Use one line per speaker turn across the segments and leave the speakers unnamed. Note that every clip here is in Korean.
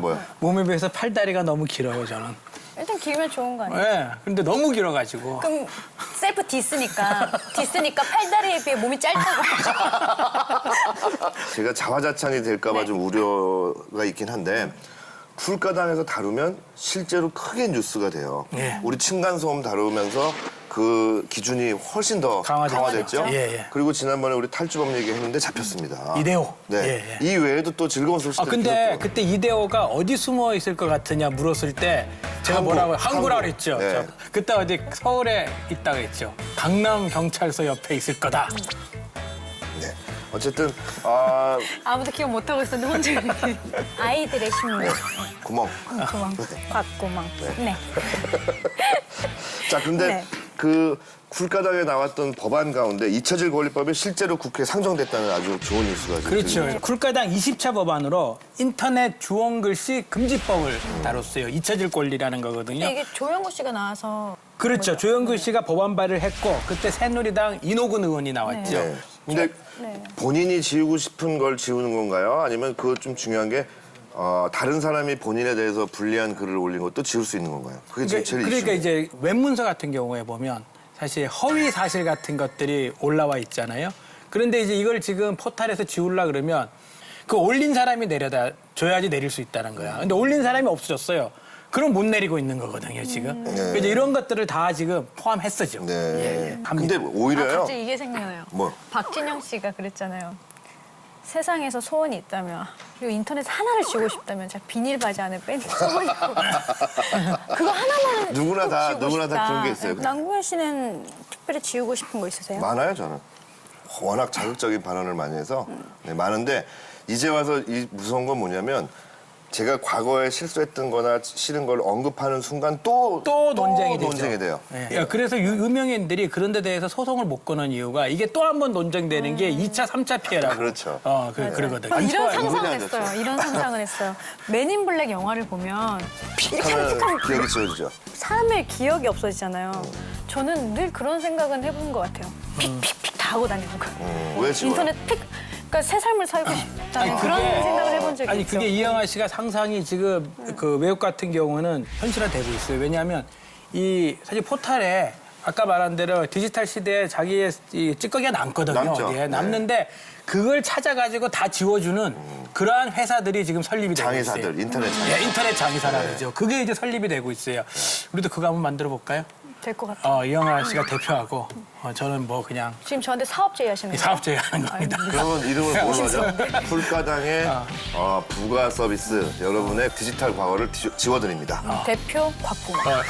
뭐요?
몸에 비해서 팔다리가 너무 길어요, 저는.
일단 길면 좋은 거 아니에요?
예. 근데 너무 길어가지고.
그럼 셀프 디스니까 디스니까 팔다리에 비해 몸이 짧다고
제가 자화자찬이 될까봐
네.
좀 우려가 있긴 한데 쿨가당에서 다루면 실제로 크게 뉴스가 돼요.
예.
우리 층간소음 다루면서 그 기준이 훨씬 더
강화됐죠.
강화됐죠.
예, 예.
그리고 지난번에 우리 탈주범 얘기했는데 잡혔습니다.
이대호.
네.
예, 예.
이 외에도 또 즐거운
아
소식들이
근데 그때 이대호가 어디 숨어 있을 것 같으냐 물었을 때 제가
항구,
뭐라고 항구라
항구.
그랬죠.
네.
저 그때 어디 서울에 있다고 했죠. 강남 경찰서 옆에 있을 거다.
네. 어쨌든 아
아무도 기억 못 하고 있었는데 혼자 이렇게. 아이들의 심리
구멍.
구멍 곽구멍 네.
자, 근데
네.
그 쿨가당에 나왔던 법안 가운데 잊혀질 권리법이 실제로 국회에 상정됐다는 아주 좋은 뉴스가 지금
그렇죠.
들리네요.
쿨가당 20차 법안으로 인터넷 주원 글씨 금지법을 다뤘어요. 잊혀질 권리라는 거거든요.
이게 조영구 씨가 나와서
그렇죠. 조영근 씨가 법안 발의를 했고 그때 새누리당 이노근 의원이 나왔죠.
네. 근데
네.
본인이 지우고 싶은 걸 지우는 건가요? 아니면 그것 좀 중요한 게 어, 다른 사람이 본인에 대해서 불리한 글을 올린 것도 지울 수 있는 건가요? 그게
그러니까,
제일
그러니까. 이제 웹문서 같은 경우에 보면 사실 허위 사실 같은 것들이 올라와 있잖아요. 그런데 이제 이걸 지금 포탈에서 지우려 그러면 그 올린 사람이 내려다 줘야지 내릴 수 있다는 거야. 근데 올린 사람이 없어졌어요. 그럼 못 내리고 있는 거거든요, 지금. 그래서 이제 이런 것들을 다 지금 포함했어죠.
네.
예, 예.
근데
아,
오히려요.
갑자기 이게 생각나요.
뭐?
박진영 씨가 그랬잖아요. 세상에서 소원이 있다면 그리고 인터넷 하나를 지우고 싶다면 제가 비닐 바지 안에 뺀 소원이 있고 그거 하나만
누구나 다- 누구나 다 그런 게 있어요.
남궁현 씨는 특별히 지우고 싶은 거 있으세요?
많아요, 저는. 워낙 자극적인 발언을 많이 해서 네, 많은데 이제 와서 이 무서운 건 뭐냐면 제가 과거에 실수했던 거나 싫은 걸 언급하는 순간 또,
또 논쟁이 되죠.
논쟁이 돼요.
예, 그래서 유, 유명인들이 그런 데 대해서 소송을 못 거는 이유가 이게 또 한 번 논쟁되는 게 2차, 3차 피해라고.
그렇죠.
어, 그, 그러거든요.
아, 이런
좋아요.
상상을 했어요. 이런 상상을 했어요. 맨인 블랙 영화를 보면 이렇게 하면
기억이 지워지죠.
사람의 기억이 없어지잖아요. 저는 늘 그런 생각은 해본 것 같아요. 픽픽픽 다 하고 다니는 거.
음, 왜 지워요?
인터넷 픽, 그러니까 새 삶을 살고 싶다는 그런 생각을 해본 적이
아니
있죠.
그게 이영하 씨가 상상이 지금 그 외국 같은 경우는 현실화되고 있어요. 왜냐하면 이 사실 포탈에 아까 말한 대로 디지털 시대에 자기의 이 찌꺼기가 남거든요.
남죠.
어디에.
네.
남는데 그걸 찾아가지고 다 지워주는 그러한 회사들이 지금 설립이 되고 있어요.
장의사들, 인터넷 장의사.
예, 인터넷 장의사라죠. 그게 이제 설립이 되고 있어요. 우리도 그거 한번 만들어 볼까요?
될 것 같아요.
어, 이영하 씨가 대표하고 어, 저는 뭐 그냥
지금 저한테 사업 제의하시는 거예요?
사업자에 하는 겁니다.
그러면 이름을 뭘로 하죠? 풀가당의
아.
어, 부가 서비스 여러분의 디지털 과거를 지- 지워드립니다.
아.
대표 곽구만.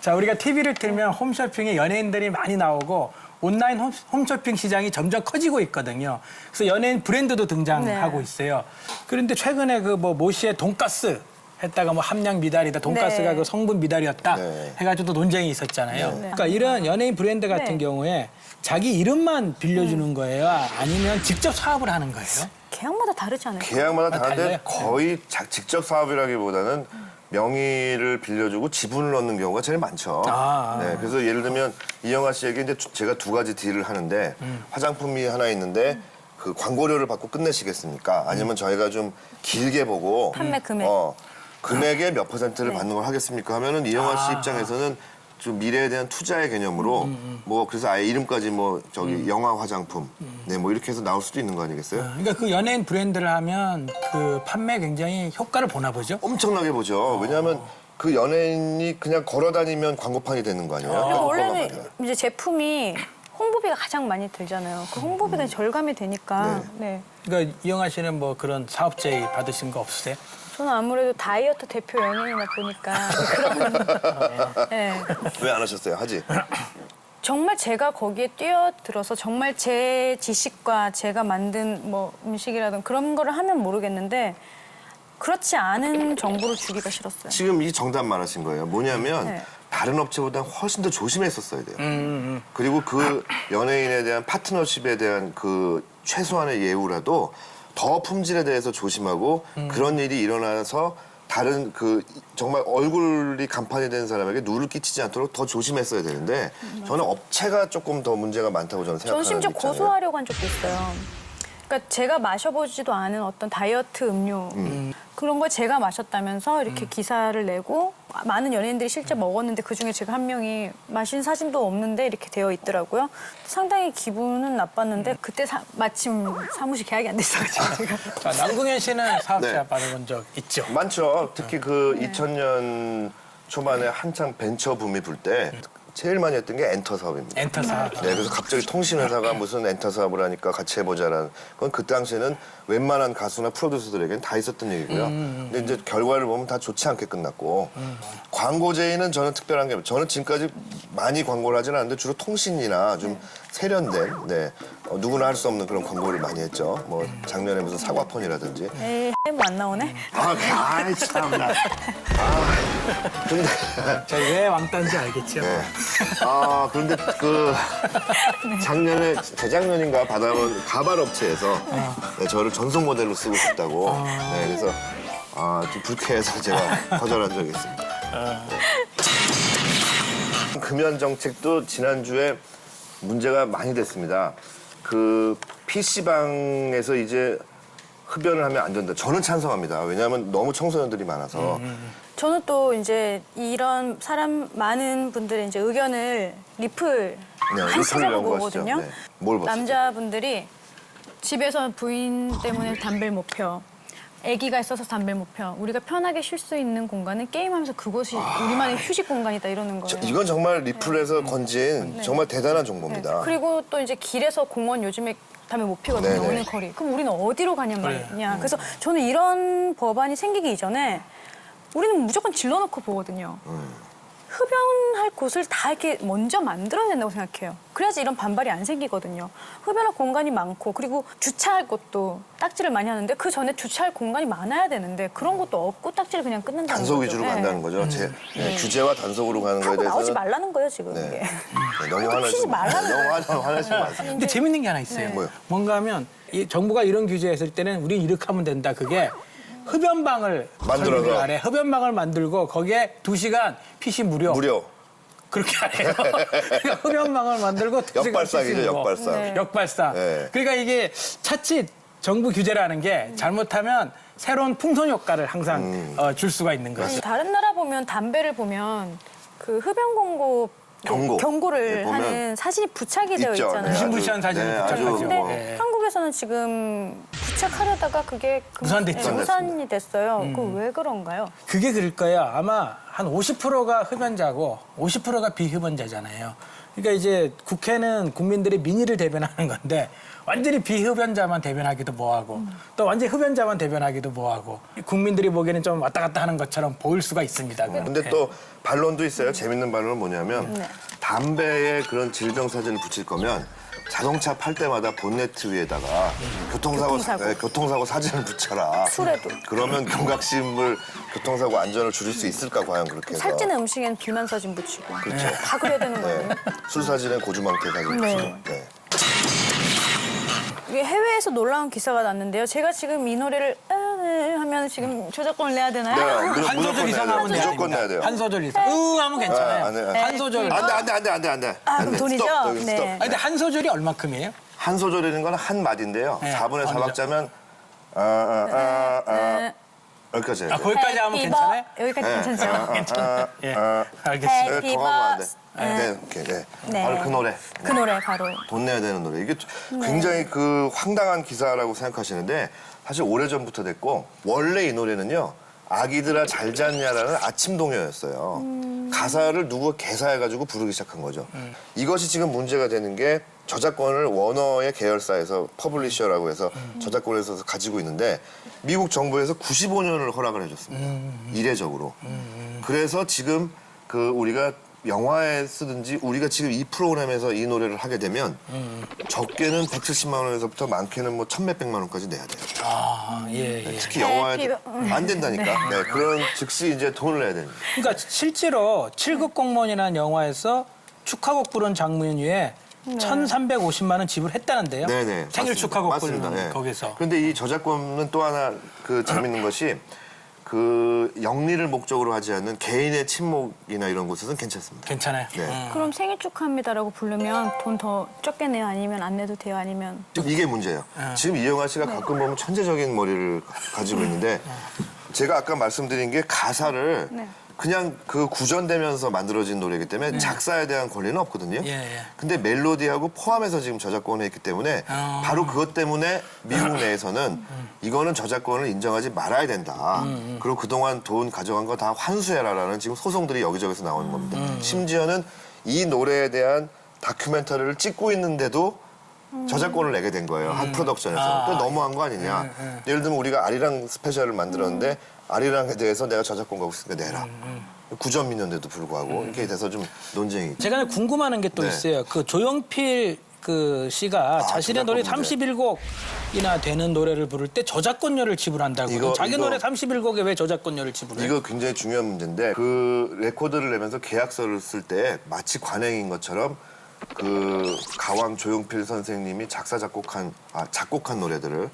자, 우리가 TV를 틀면 홈쇼핑에 연예인들이 많이 나오고 온라인 홈, 홈쇼핑 시장이 점점 커지고 있거든요. 그래서 연예인 브랜드도 등장하고
네.
있어요. 그런데 최근에 그 뭐 모씨의 돈가스 했다가 뭐 함량 미달이다, 돈가스가
네.
그 성분 미달이었다
네.
해가지고 또 논쟁이 있었잖아요. 그러니까 이런 연예인 브랜드 같은
네.
경우에 자기 이름만 빌려주는 거예요? 아니면 직접 사업을 하는 거예요?
계약마다 다르지 않아요?
계약마다
아,
다른데
달라요?
거의 자- 직접 사업이라기보다는 명의를 빌려주고 지분을 넣는 경우가 제일 많죠.
아.
네, 그래서 예를 들면 이영하 씨에게 이제 주- 제가 두 가지 딜을 하는데
음.
화장품이 하나 있는데 그 광고료를 받고 끝내시겠습니까? 아니면 저희가 좀 길게 보고
판매 금액.
어, 금액의 몇 퍼센트를
네.
받는 걸 하겠습니까? 하면은 이영하 씨
아.
입장에서는 좀 미래에 대한 투자의 개념으로
음,
뭐 그래서 아예 이름까지 뭐 저기 영화 화장품 네 뭐 이렇게 해서 나올 수도 있는 거 아니겠어요?
그러니까 그 연예인 브랜드를 하면 그 판매 굉장히 효과를 보나 보죠?
엄청나게 보죠. 왜냐하면 그 연예인이 그냥 걸어 다니면 광고판이 되는 거 아니에요?
그리고 원래는. 이제 제품이 홍보비가 가장 많이 들잖아요. 그 홍보비가 절감이 되니까. 네.
그러니까 이영하 씨는 뭐 그런 사업 제의 받으신 거 없으세요?
저는 아무래도 다이어트 대표 연예인이다 보니까 그런 네.
왜 안 하셨어요? 하지.
정말 제가 거기에 뛰어들어서 정말 제 지식과 제가 만든 뭐 음식이라든 그런 거를 하면 모르겠는데 그렇지 않은 정보를 주기가 싫었어요.
지금 이 정답 말하신 거예요. 뭐냐면
네.
다른 업체보다 훨씬 더 조심했었어야 돼요. 그리고 그 연예인에 대한 파트너십에 대한 그 최소한의 예우라도 더 품질에 대해서 조심하고 그런 일이 일어나서 다른 그 정말 얼굴이 간판이 된 사람에게 누를 끼치지 않도록 더 조심했어야 되는데 저는 업체가 조금 더 문제가 많다고 저는 생각하는
심지어
입장이에요.
고소하려고 한 적도 있어요. 그러니까 제가 마셔보지도 않은 어떤 다이어트 음료 그런 걸 제가 마셨다면서 이렇게 기사를 내고 많은 연예인들이 실제 먹었는데 그 중에 제가 한 명이 마신 사진도 없는데 이렇게 되어 있더라고요. 상당히 기분은 나빴는데 그때 사- 마침 사무실 계약이 안 됐어가지고 제가
자, 남궁현 씨는 사업
네.
받아본 적 있죠?
많죠. 특히 그
네.
2000년 초반에 한창 벤처 붐이 불 때 제일 많이 했던 게 엔터 사업입니다.
엔터 사업.
네, 그래서 갑자기 통신회사가 무슨 엔터 사업을 하니까 같이 해보자라는 그건 그 당시에는 웬만한 가수나 프로듀서들에게는 다 있었던 얘기고요. 근데 이제 결과를 보면 다 좋지 않게 끝났고 광고제의는 저는 특별한 게 저는 지금까지 많이 광고를 하지는 않는데 주로 통신이나 좀 세련된 네, 어, 누구나 할 수 없는 그런 광고를 많이 했죠. 뭐 작년에 무슨 사과폰이라든지
에이 뭐안 나오네.
아, 아이 참나. 아, 근데
저희 왜 왕따인지 알겠죠?
네. 아, 그런데 그 작년에 재작년인가 받아온 가발 업체에서 네, 저를 전속 모델로 쓰고 싶다고. 네, 그래서 아, 좀 불쾌해서 제가 거절한 적이 있습니다. 네. 금연 정책도 지난주에 문제가 많이 됐습니다. 그 PC방에서 이제 흡연을 하면 안 된다. 저는 찬성합니다. 왜냐하면 너무 청소년들이 많아서.
저는 또 이제 이런 사람 많은 분들의 이제 의견을 리플
네,
한
연구하시죠.
거거든요.
네. 뭘 봤어요?
남자분들이 집에서 부인 때문에 담배를 못 펴. 아기가 있어서 담배를 못 펴. 우리가 편하게 쉴 수 있는 공간은 게임하면서 그것이 우리만의 휴식 공간이다 이러는 거예요.
저- 이건 정말 리플에서 건진 정말 대단한 정보입니다.
네. 그리고 또 이제 길에서 공원 요즘에 피거든요.
네네.
오는 거리. 그럼 우리는 어디로 가냔
그래요.
말이냐. 그래서 저는 이런 법안이 생기기 이전에 우리는 무조건 질러놓고 보거든요. 흡연할 곳을 다 이렇게 먼저 만들어야 된다고 생각해요. 그래야지 이런 반발이 안 생기거든요. 흡연할 공간이 많고 그리고 주차할 곳도 딱지를 많이 하는데 그 전에 주차할 공간이 많아야 되는데 그런 것도 없고 딱지를 그냥 끊는다는
단속
거죠.
위주로
네.
간다는 거죠. 제, 네, 규제와 단속으로 가는 거에
하고 나오지
대해서는
말라는 거예요 지금
네.
이게.
네, 너무 화나지
피지
마.
말라는
너무
거예요.
화나 화나지 마세요.
근데 재밌는 게 하나 있어요.
네. 뭐요?
뭔가 하면 이 정부가 이런 규제 했을 때는 우린 이렇게 하면 된다. 그게 흡연방을
만들어서.
설립을 안 해. 흡연방을 만들고 거기에 두시간 PC 무료.
무료.
그렇게 안 해요. 그러니까 흡연방을 만들고 두 시간
역발상이죠,
PC 무료.
역발상.
네.
역발상.
네.
그러니까 이게 차칫 정부 규제라는 게 잘못하면 새로운 풍선 효과를 항상
음.
어, 줄 수가 있는 거죠.
아니, 다른 나라 보면 담배를 보면 그 흡연 공고
경고.
를
네, 보면
하는 사진이 부착이 되어
있죠.
있잖아요.
네,
무시무시한 사진이
네. 아주
근데
뭐
네.
한국에서는 지금 부착하려다가 그게 그-
무산됐죠.
네, 무산이 됐어요. 그 왜 그런가요?
그게 그럴 거예요. 아마 한 50%가 흡연자고 50%가 비흡연자잖아요. 그러니까 이제 국회는 국민들의 민의를 대변하는 건데 완전히 비흡연자만 대변하기도 뭐하고 또 완전히 흡연자만 대변하기도 뭐하고 국민들이 보기에는 좀 왔다 갔다 하는 것처럼 보일 수가 있습니다.
근데
네.
또 반론도 있어요. 재밌는 반론은 뭐냐면
네.
담배에 그런 질병 사진을 붙일 거면 자동차 팔 때마다 본네트 위에다가 교통사고,
교통사고.
네, 교통사고 사진을 붙여라.
술에도.
그러면 경각심을 교통사고 안전을 줄일 수 있을까 과연 그렇게 해서.
살찌는 음식엔 비만 사진 붙이고
그렇죠.
다 그래야 되는
네.
거예요.
술 사진엔 고주망태 사진
네.
붙이고. 네.
이게 해외에서 놀라운 기사가 났는데요. 제가 지금 이 노래를 으 하면 지금 저작권을 내야 되나요?
네, 무-
한 소절 이상. 하면 돼요.
무조건 내야 돼요.
한 소절 이상. 으 하면 괜찮아요.
아, 안 해요.
한 소절.
안 돼, 안 돼, 안 돼, 안 돼, 안 돼.
아,
안
그럼
돼.
돈이죠?
스톱, 여기
네.
스톱.
아니, 근데 한 소절이 얼마큼이에요?
한 소절이라는 건 한 마디인데요.
네,
4분의
어느
4박자면 아, 아, 아, 아, 여기까지 해야
아,
돼요.
거기까지 하면 괜찮아요?
버- 여기까지 괜찮죠?
아,
괜찮아요. 예.
아,
알겠습니다.
네,
해피
더 하면 안 돼.
버스-
네, 오케이, 네.
네.
바로 그 노래.
그 노래 바로.
돈 내야 되는 노래. 이게
네.
굉장히 그 황당한 기사라고 생각하시는데 사실 오래전부터 됐고 원래 이 노래는요. 아기들아 잘 잤냐라는 아침 동요였어요.
음.
가사를 누구가 개사해가지고 부르기 시작한 거죠. 이것이 지금 문제가 되는 게 저작권을 워너의 계열사에서 퍼블리셔라고 해서 저작권을 해서 가지고 있는데 미국 정부에서 95년을 허락을 해줬습니다. 이례적으로. 그래서 지금 그 우리가 영화에 쓰든지 우리가 지금 이 프로그램에서 이 노래를 하게 되면 적게는 170만 원에서부터 많게는 뭐 천몇백만 원까지 내야 돼요.
아, 예, 예.
특히 영화에
해피-
안 된다니까. 네, 그런 즉시 이제 돈을 내야 됩니다.
그러니까 실제로 칠급 공무원이라는 영화에서 축하곡 부른 장면 위에 1,350만 원 지불했다는데요.
네네.
생일
맞습니다.
축하곡
맞습니다. 네.
거기서.
그런데 이 저작권은 또 하나 그 재밌는 것이 그 영리를 목적으로 하지 않는 개인의 친목이나 이런 곳에서는 괜찮습니다.
괜찮아요.
네.
음.
그럼 생일 축하합니다라고 부르면 돈 더 적게 내요? 아니면 안 내도 돼요? 아니면
이게 문제예요.
아.
지금 이영아 씨가
네.
가끔 보면 천재적인 머리를 가지고 있는데 제가 아까 말씀드린 게 가사를
네.
그냥 그 구전되면서 만들어진 노래이기 때문에 작사에 대한 권리는 없거든요.
예, 예.
근데 멜로디하고 포함해서 지금 저작권에 있기 때문에
아.
바로 그것 때문에 미국 내에서는 이거는 저작권을 인정하지 말아야 된다. 그리고 그동안 돈 가져간 거 다 환수해라라는 지금 소송들이 여기저기서 나오는 겁니다. 심지어는 이 노래에 대한 다큐멘터리를 찍고 있는데도 저작권을 내게 된 거예요. 한 프로덕션에서.
아.
그 너무한 거 아니냐. 예를 들면 우리가 아리랑 스페셜을 만들었는데 아리랑에 대해서 내가 저작권 갖고 있으니까 내라. 구점민연대도 불구하고 이렇게 돼서 좀 논쟁이.
제가 궁금한 게 또
네.
있어요. 그 조용필 그 씨가 자신의 노래
저작권 문제.
31곡이나 되는 노래를 부를 때 저작권료를 지불한다고.
이거-
자기
이거-
노래 31곡에 왜 저작권료를 지불해요?
이거 굉장히 중요한 문제인데 그 레코드를 내면서 계약서를 쓸 때 마치 관행인 것처럼 그 가왕 조용필 선생님이 작사 작곡한 아 작곡한 노래들을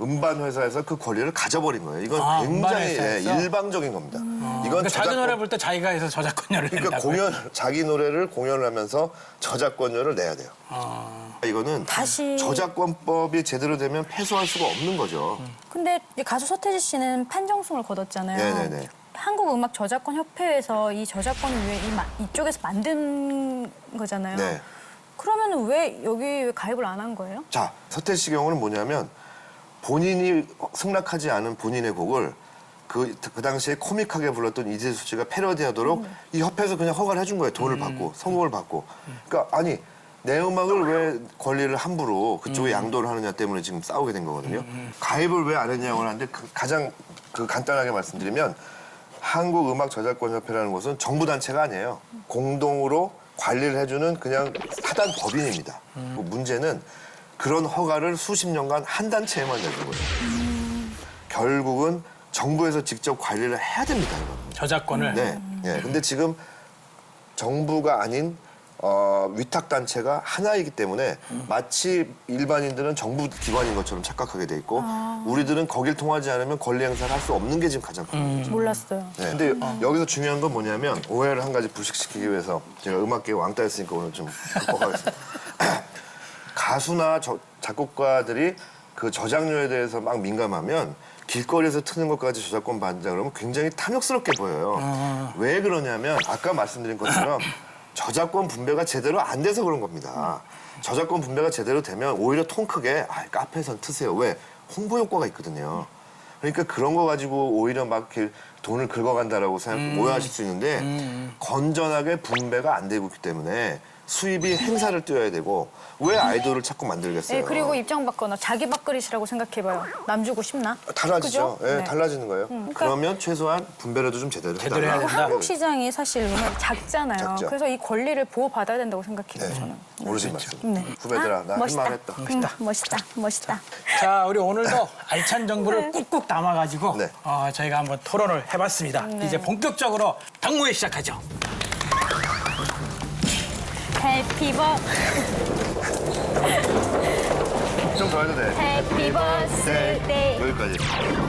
음반 회사에서 그 권리를 가져버린 거예요. 이건
아,
굉장히
음반
예,
회사에서?
일방적인 겁니다. 이건
그러니까 자기
저작권-
노래 부를 때 자기가 해서 저작권료를
그러니까
낸다고요?
공연 자기 노래를 공연을 하면서 저작권료를 내야 돼요.
아.
이거는
다시-
저작권법이 제대로 되면 패소할 수가 없는 거죠.
근데 이 가수 서태지 씨는 판정송을 거뒀잖아요.
네네네.
한국 음악 저작권 협회에서 이 저작권을 왜 이, 마- 이쪽에서 만든 거잖아요.
네.
그러면 왜 여기 왜 가입을 안 한 거예요?
자, 서태 씨 경우는 뭐냐면 본인이 승낙하지 않은 본인의 곡을 그, 그 당시에 코믹하게 불렀던 이재수 씨가 패러디하도록 이 협회에서 그냥 허가를 해준 거예요. 돈을 받고, 성공을 받고. 그러니까 아니, 내 음악을 왜 권리를 함부로 그쪽에 양도를 하느냐 때문에 지금 싸우게 된 거거든요. 가입을 왜 안 했냐고 하는데 그 가장 그 간단하게 말씀드리면 한국음악저작권협회라는 곳은 정부 단체가 아니에요. 공동으로 관리를 해주는 그냥 사단 법인입니다. 그 문제는 그런 허가를 수십 년간 한 단체에만 거예요. 결국은 정부에서 직접 관리를 해야 됩니다. 이거는.
저작권을.
네. 예. 근데 지금 정부가 아닌 어, 위탁 단체가 하나이기 때문에 마치 일반인들은 정부 기관인 것처럼 착각하게 돼 있고 우리들은 거길 통하지 않으면 권리 행사를 할 수 없는 게 지금 가장 큰 문제죠.
몰랐어요.
네. 근데 여기서 중요한 건 뭐냐면 오해를 한 가지 불식시키기 위해서 제가 음악계 왕따였으니까 오늘 좀 극복하겠습니다. 가수나 저- 작곡가들이 그 저작료에 대해서 막 민감하면 길거리에서 트는 것까지 저작권 받는다 그러면 굉장히 탐욕스럽게 보여요. 왜 그러냐면 아까 말씀드린 것처럼 저작권 분배가 제대로 안 돼서 그런 겁니다. 저작권 분배가 제대로 되면 오히려 통 크게 아, 카페에선 트세요. 왜? 홍보 효과가 있거든요. 그러니까 그런 거 가지고 오히려 막 이렇게 돈을 긁어간다라고 생각 오해하실 수 있는데 건전하게 분배가 안 되고 있기 때문에 수입이 행사를 뛰어야 되고 왜 아이돌을 자꾸 만들겠어요?
네, 그리고 입장 바꿔놔. 자기 밥그릇이라고 생각해봐요. 남 주고 싶나?
달라지죠. 예,
네.
달라지는 거예요.
그러니까-
그러면 최소한 분배라도 좀 제대로
제대로
해달라.
해야 된다.
한국 시장이 사실 음악이 작잖아요.
작죠.
그래서 이 권리를 보호받아야 된다고 생각해요, 저는.
모르신 말씀.
네.
후배들아,
아,
나
멋있다.
할말했다.
음, 멋있다. 멋있다.
자, 우리 오늘도 알찬 정보를 꾹꾹 담아가지고
네.
어, 저희가 한번 토론을 해봤습니다. 이제 본격적으로 당무회 시작하죠.
해피 버
좀더 해도 돼.
해피 버스데이
여기까지.